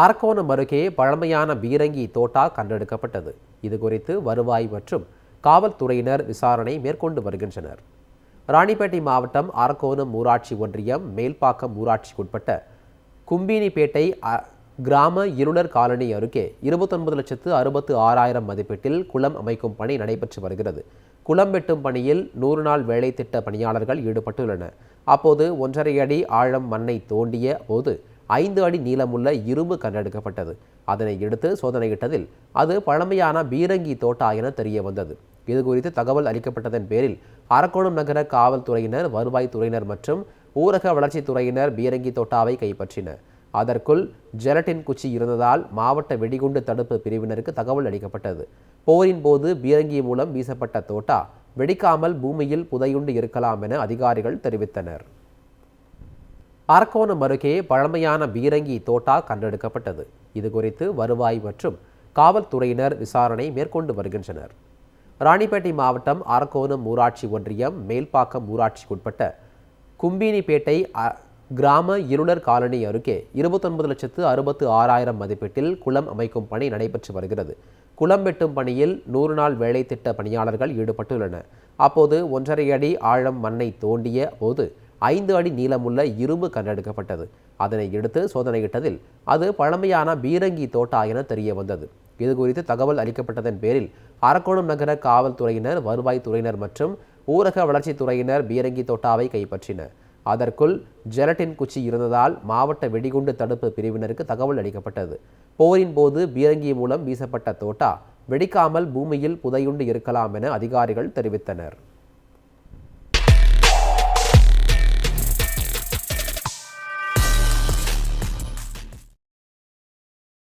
அரக்கோணம் அருகே பழமையான பீரங்கி தோட்டா கண்டெடுக்கப்பட்டது. இது குறித்து வருவாய் மற்றும் காவல்துறையினர் விசாரணை மேற்கொண்டு வருகின்றனர். ராணிப்பேட்டை மாவட்டம் அரக்கோணம் ஊராட்சி ஒன்றியம் மேல்பாக்கம் ஊராட்சிக்குட்பட்ட கும்பினிப்பேட்டை அ- கிராம இருளர் காலனி அருகே இருபத்தொன்பது லட்சத்து அறுபத்து ஆறாயிரம் மதிப்பீட்டில் குளம் அமைக்கும் பணி நடைபெற்று வருகிறது. குளம் வெட்டும் பணியில் நூறு நாள் வேலை திட்ட பணியாளர்கள் ஈடுபட்டுள்ளனர். அப்போது ஒன்றரை அடி ஆழம் மண்ணை தோண்டிய போது ஐந்து அடி நீளமுள்ள இரும்பு கண்டெடுக்கப்பட்டது அதனை எடுத்து சோதனையிட்டதில் அது பழமையான பீரங்கி தோட்டா என தெரிய வந்தது இது குறித்து தகவல் அளிக்கப்பட்டதன் பேரில் அரக்கோணம் நகர காவல்துறையினர் வருவாய்த்துறையினர் மற்றும் ஊரக வளர்ச்சித்துறையினர் பீரங்கி தோட்டாவை கைப்பற்றினர். அதற்குள் ஜெலட்டின் குச்சி இருந்ததால் மாவட்ட வெடிகுண்டு தடுப்பு பிரிவினருக்கு தகவல் அளிக்கப்பட்டது. போரின் போது பீரங்கி மூலம் வீசப்பட்ட தோட்டா வெடிக்காமல் பூமியில் புதையுண்டு இருக்கலாம் என அதிகாரிகள் தெரிவித்தனர். அரக்கோணம் அருகே பழமையான பீரங்கி தோட்டா கண்டெடுக்கப்பட்டது. இது குறித்து வருவாய் மற்றும் காவல்துறையினர் விசாரணை மேற்கொண்டு வருகின்றனர். ராணிப்பேட்டை மாவட்டம் அரக்கோணம் ஊராட்சி ஒன்றியம் மேல்பாக்கம் ஊராட்சிக்குட்பட்ட கும்பினிப்பேட்டை அ- கிராம இருளர் காலனி அருகே இருபத்தொன்பது லட்சத்து அறுபத்து ஆறாயிரம் மதிப்பீட்டில் குளம் அமைக்கும் பணி நடைபெற்று வருகிறது. குளம் வெட்டும் பணியில் நூறு நாள் வேலை திட்ட பணியாளர்கள் ஈடுபட்டுள்ளனர். அப்போது ஒன்றரை அடி ஆழம் மண்ணை தோண்டிய போது ஐந்து அடி நீளமுள்ள இரும்பு கண்டெடுக்கப்பட்டது அதனை எடுத்து சோதனையிட்டதில் அது பழமையான பீரங்கி தோட்டா என தெரிய வந்தது. இது குறித்து தகவல் அளிக்கப்பட்டதன் பேரில் அரக்கோணம் நகர காவல்துறையினர் வருவாய்த்துறையினர் மற்றும் ஊரக வளர்ச்சித்துறையினர் பீரங்கி தோட்டாவை கைப்பற்றினர். அதற்குள் ஜெலட்டின் குச்சி இருந்ததால் மாவட்ட வெடிகுண்டு தடுப்பு பிரிவினருக்கு தகவல் அளிக்கப்பட்டது. போரின் போது பீரங்கி மூலம் வீசப்பட்ட தோட்டா வெடிக்காமல் பூமியில் புதையுண்டு இருக்கலாம் என அதிகாரிகள் தெரிவித்தனர்.